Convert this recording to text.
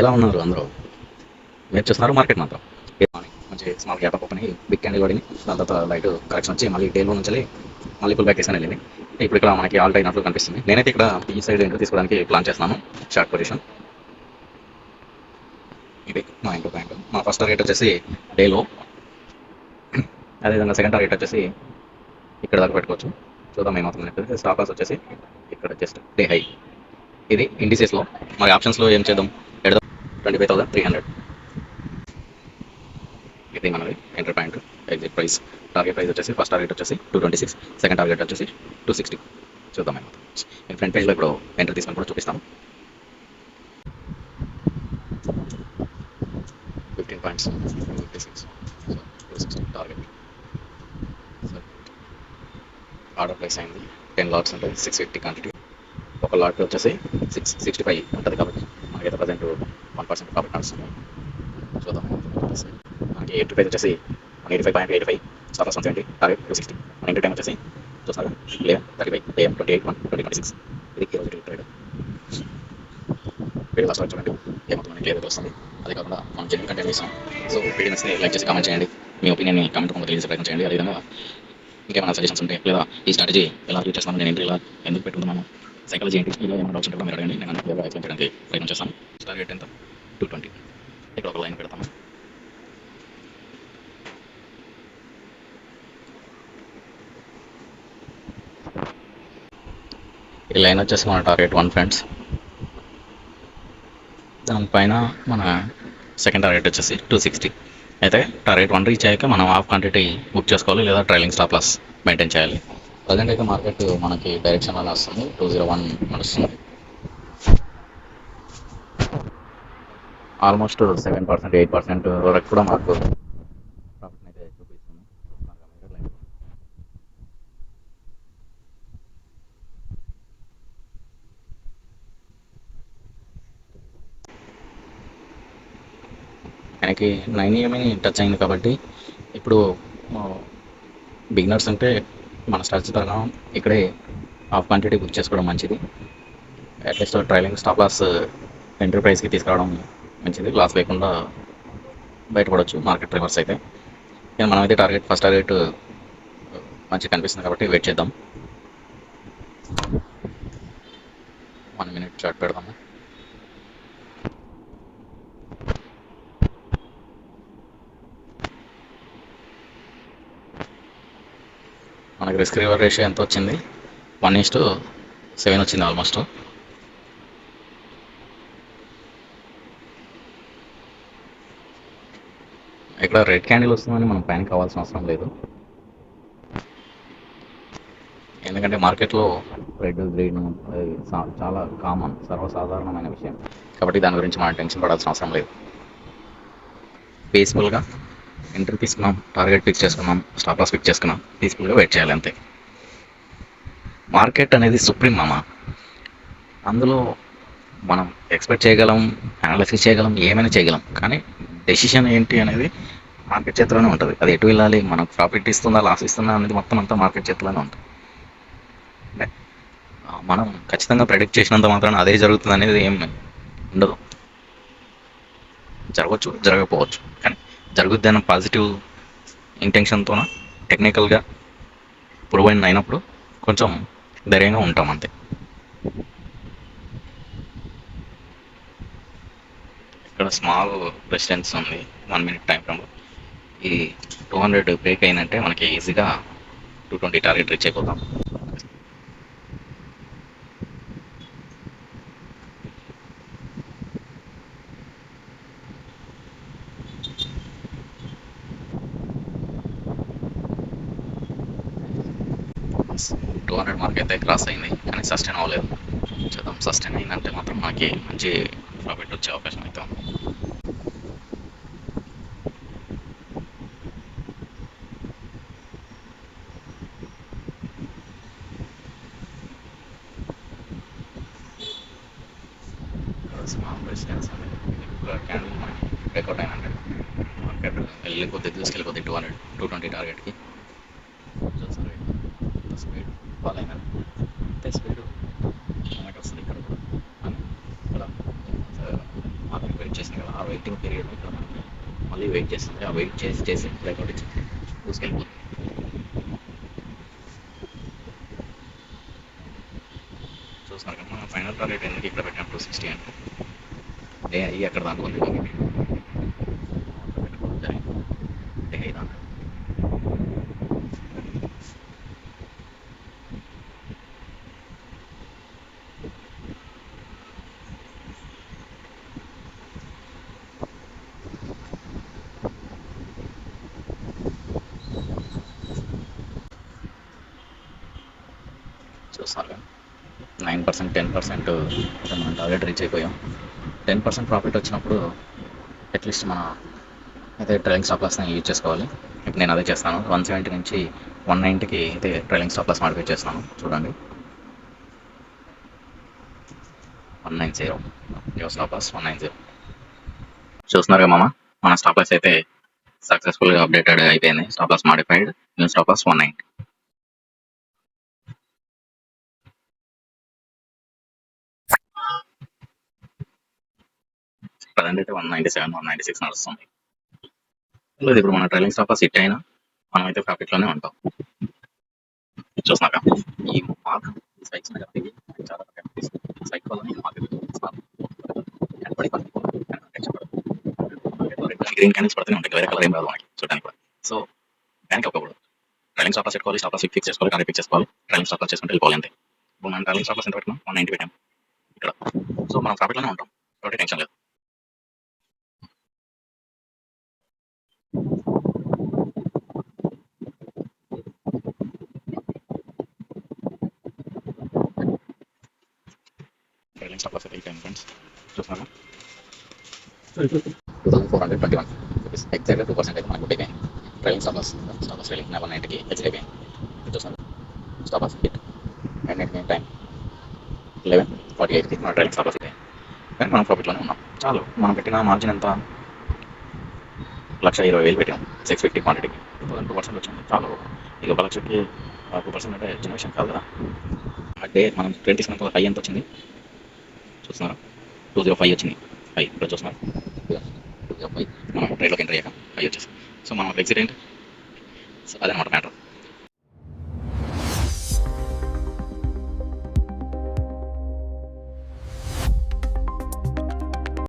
ఎలా ఉన్నారు అందరూ? మీరు చూస్తున్నారు మార్కెట్ మాత్రం. మార్నింగ్ మంచి స్మాల్ గ్యాప్ ఓపెన్ అయ్యి బిగ్ క్యాండిల్ పడింది. దాని తర్వాత లైట్ కరెక్షన్ వచ్చి మళ్ళీ డేలో నుంచి మళ్ళీ పుల్ బ్యాక్ చేసాను వెళ్ళింది ఇప్పుడు ఇక్కడ మనకి ఆల్ అయినట్లు కనిపిస్తుంది. నేనైతే ఇక్కడ ఈ సైడ్ ఎంట్రీ తీసుకోవడానికి ప్లాన్ చేస్తున్నాను. షార్ట్ పొజిషన్ ఇది మా ఇంటర్ బ్యాంక్ మా ఫస్ట్ టార్గెట్ వచ్చేసి డేలో అదేవిధంగా సెకండ్ టార్గెట్ వచ్చేసి ఇక్కడ దాకా పెట్టుకోవచ్చు. చూద్దాం ఏమవుతుంది చెప్పేసి స్టాప్ లాస్ వచ్చేసి ఇక్కడ జస్ట్ డే హై ఇది ఇండిసెస్లో మరి ఆప్షన్స్లో ఏం చేద్దాం? Twenty five thousand three hundred ఇది మనది enter point exit price target price వచ్చేసి ఫస్ట్ టార్గెట్ వచ్చేసి two twenty six second target వచ్చేసి టూ సిక్స్టీ చూద్దాం మేము నేను ఫ్రంట్ పేజ్లో ఇప్పుడు ఎంటర్ తీసుకొని కూడా చూపిస్తాను fifteen points fifty six two sixty target order price అయింది. టెన్ లాట్స్ ఉంటాయి సిక్స్ ఫిఫ్టీ క్వాంటిటీ ఒక లాట్ వచ్చేసి సిక్స్ సిక్స్టీ ఫైవ్ ఉంటుంది కాబట్టి మనకైతే ప్రజెంట్ వన్ పర్సెంట్ ప్రాఫిట్ నడుస్తుంది చూద్దాం మనకి ఎయిట్ ప్రైస్ వచ్చేసి one eighty five point eighty five stop one seventy target two sixty one ఇంటి టైం వచ్చేసి చూస్తారు eleven thirty five AM twenty eight one twenty twenty six ఇది ఈ రోజు ట్రేడ్ వీడియో లాస్ట్ చూడండి ఏమవుతుంది మనకి క్లియర్గా వస్తుంది అదే కాకుండా మనం జెన్యున్ కంటెంట్ ఇస్తాం సో వీడియోస్ని లైక్ చేసి కామెంట్ చేయండి మీ ఒపీనియన్ని కామెంట్ రూపంలో తెలియజేసే ప్రయత్నం చేయండి అదేవిధంగా ఇంకేమైనా సజెషన్స్ ఉంటే లేదా ఈ స్ట్రాటజీ ఎలా యూజ్ చేస్తాను నేను ఏంటి ఇలా ఎందుకు పెట్టుకున్నాను సైకాలజీ ఏంటి ఇలా ఏమైనా డౌట్స్ ఉంటే మీరు అడగండి. నేను అన్ని క్లియర్గా ఎక్స్ప్లెయిన్ చేయడానికి ప్రయత్నం చేస్తాను. టార్గెట్ ఎంత? టూ ట్వంటీ ఇక్కడ ఒక లైన్ పెడతాను. ఈ లైన్ వచ్చేసి మన టార్గెట్ వన్ ఫ్రెండ్స్ దానిపైన మన సెకండ్ టార్గెట్ వచ్చేసి టూ సిక్స్టీ అయితే టార్గెట్ వన్ రీచ్ అయ్యాక మనం హాఫ్ క్వాంటిటీ బుక్ చేసుకోవాలి లేదా ట్రైలింగ్ స్టాప్ లాస్ మెయింటైన్ చేయాలి. ప్రజెంట్ అయితే మార్కెట్ మనకి డైరెక్షన్ అలా వస్తుంది. టూ జీరో వన్ నడుస్తుంది. Almost seven percent eight percent వరకు కూడా మాకు ప్రాఫిట్ అయితే చూపిస్తుంది. ఆయనకి నైన్ ఈఎంఐ టచ్ అయింది కాబట్టి ఇప్పుడు బిగినర్స్ అంటే మన స్ట్రాటజీ ప్రకారం ఇక్కడే హాఫ్ క్వాంటిటీ బుక్ చేసుకోవడం మంచిది. At least trailing stop loss entry ప్రైస్కి తీసుకురావడం మంచిది. లాస్ లేకుండా బయటపడవచ్చు మార్కెట్ ట్రైవర్స్ అయితే. కానీ మనమైతే టార్గెట్ ఫస్ట్ టార్గెట్ మంచిగా కనిపిస్తుంది కాబట్టి వెయిట్ చేద్దాం. వన్ మినిట్ చాట్ పెడదాము. రిస్క్ రివర్ రేషియో ఎంత వచ్చింది? వన్ ఇస్ టు సెవెన్ వచ్చింది ఆల్మోస్ట్ ఇక్కడ రెడ్ క్యాండిల్ వస్తుందని మనం ప్యానిక్ అవ్వాల్సిన అవసరం లేదు. ఎందుకంటే మార్కెట్లో రెడ్ గ్రీన్ చాలా కామన్ సర్వసాధారణమైన విషయం. కాబట్టి దాని గురించి మనం టెన్షన్ పడాల్సిన అవసరం లేదు. పీస్ఫుల్గా ఎంట్రీ తీసుకున్నాం టార్గెట్ ఫిక్స్ చేసుకున్నాం స్టాప్ లాస్ ఫిక్స్ చేసుకున్నాం తీసుకుంటే వెయిట్ చేయాలి అంతే. మార్కెట్ అనేది సుప్రీం మామ. అందులో మనం ఎక్స్పెక్ట్ చేయగలం అనాలిసిస్ చేయగలం ఏమైనా చేయగలం. కానీ డెసిషన్ ఏంటి అనేది మార్కెట్ చేతిలోనే ఉంటుంది. అది ఎటు వెళ్ళాలి మనకు ప్రాఫిట్ ఇస్తుందా లాస్ ఇస్తుందా అనేది మొత్తం అంతా మార్కెట్ చేతిలోనే ఉంటుంది. మనం ఖచ్చితంగా ప్రెడిక్ట్ చేసినంత మాత్రాన అదే జరుగుతుంది అనేది ఏం ఉండదు. జరగవచ్చు జరగకపోవచ్చు. కానీ జరుగుద్ది అన్న పాజిటివ్ ఇంటెన్షన్తోన టెక్నికల్గా ప్రూవ్ అయినప్పుడు కొంచెం ధైర్యంగా ఉంటాం అంతే. ఇక్కడ స్మాల్ రెసిడెన్స్ ఉంది. వన్ మినిట్ టైం ఫ్రేమ్లో ఈ టూ హండ్రెడ్ బ్రేక్ అయిందంటే మనకి ఈజీగా టూ ట్వంటీ టార్గెట్ రీచ్ అయిపోతాం. టూ హండ్రెడ్ మార్క్ అయితే క్రాస్ అయింది కానీ సస్టైన్ అవ్వలేదు. చూద్దాం సస్టైన్ అయిందంటే మాత్రం మనకి మంచి ప్రాఫిట్ వచ్చే అవకాశం అయితే ఉంది. స్మాల్ బ్రేక్అవుట్ మార్కెట్ వెళ్ళి కొద్ది టూ హండ్రెడ్ టూ ట్వంటీ టార్గెట్కి చూస్తాం ఎంత స్పీడ్ ఫాల్ అయినది అంతే స్పీడ్ మనకి వస్తుంది ఇక్కడ కూడా అని ఇక్కడ మార్కెట్ చేసింది కదా. ఆ వెయిటింగ్ పీరియడ్ ఇక్కడ మనకి మళ్ళీ వెయిట్ చేస్తుంది. ఆ వెయిట్ చేసి చేసి బ్రేక్అవుట్ ఇచ్చి తీసుకెళ్ళిపోతుంది. చూస్తున్నారు కదా మనం ఫైనల్ టార్గెట్ ఎందుకు ఇక్కడ పెట్టాం? టూ సిక్స్టీ అంటే. డే అయ్యి అక్కడ దాకా ఉంది కాబట్టి పెట్టుకోవడం జరిగింది డే అయ్యి దాకా చూస్తున్నారు నైన్ పర్సెంట్ టెన్ పర్సెంట్ మనం టార్గెట్ రీచ్ అయిపోయాం. టెన్ పర్సెంట్ ప్రాఫిట్ వచ్చినప్పుడు అట్లీస్ట్ మన అయితే ట్రైలింగ్ స్టాప్ లాస్ని యూజ్ చేసుకోవాలి. ఇప్పుడు నేను అదే చేస్తాను. వన్ సెవెంటీ నుంచి వన్ నైంటీకి అయితే ట్రైలింగ్ స్టాప్ లాస్ మాడిఫై చేస్తాను. చూడండి. One nine zero. New stop loss one nine zero. చూస్తున్నారు మామ? మన స్టాప్ లాస్ అయితే సక్సెస్ఫుల్గా అప్డేటెడ్ అయిపోయింది. Stop loss modified new stop loss one nine present అయితే one ninety seven one ninety six నడుస్తుంది. లేదు ఇప్పుడు మన ట్రైలింగ్ స్టాప్ సిట్ అయినా మనం అయితే ప్రాఫిట్లోనే ఉంటాం. చూసినాక ఈ మార్క్ సైక్స్ చాలా సైక్ గ్రీన్ క్యాన్స్ పడుతూనే ఉంటాయి. వేరే కలర్ ఏం రాదు మనకి చూడడానికి కూడా. సో దానికి అవ్వకూడదు ట్రైలింగ్ స్టాప్ పెట్టుకోవాలి స్టాప్ ఫిక్స్ చేసుకోవాలి కానీ ఫిక్స్ చేసుకోవాలి. ట్రైలింగ్ స్టాప్ చేసుకుంటే వెళ్ళిపోవాలి అంతే. ఇప్పుడు మనం ట్రైలింగ్ స్టాప్ ఎంత పెట్టినాం? వన్ నైన్టీ పెట్టాం. ఇక్కడ. సో మనం ప్రాఫిట్లోనే ఉంటాం. కాబట్టి టెన్షన్ లేదు. స్టాప్ లాస్ ఫ్రెండ్స్ చూస్తున్నాను two thousand four hundred twenty one rupees ఎగ్జాక్ట్గా టూ పర్సెంట్ అయితే మనకు అయిపోయింది trailing stop loss stop loss trailing నైన్టీకి హెచ్ అయిపోయింది చూస్తున్నాను stop loss hit and time eleven forty ఎయిట్కి మన ట్రైలింగ్ స్టాప్ లాస్ అయిపోయింది కానీ మనం ప్రాఫిట్లోనే ఉన్నాం. చాలు. మనం పెట్టిన మార్జిన్ ఎంత? లక్ష ఇరవై వేలు పెట్టాం. సిక్స్ ఫిఫ్టీ క్వాంటిటీకి టూ థౌసండ్ టూ పర్సెంట్ వచ్చింది. చాలు. ఇక ఒక లక్షకి టూ పర్సెంట్ అంటే చిన్న విషయం కాదు కదా. డే మనం ట్రైన్ తీసుకున్న హై ఎంత వచ్చింది? చూస్తున్నారా? టూ జీరో ఫైవ్ వచ్చింది ఫైవ్ ఇప్పుడు చూస్తున్నారు? టూ జీరో ఫైవ్ మనం ట్రైన్లోకి ఎంటర్ అయ్యాక ఫైవ్ వచ్చేసి సో మనం ఎగ్జిట్ ఏంటి? సో అదనమాట మ్యాటర్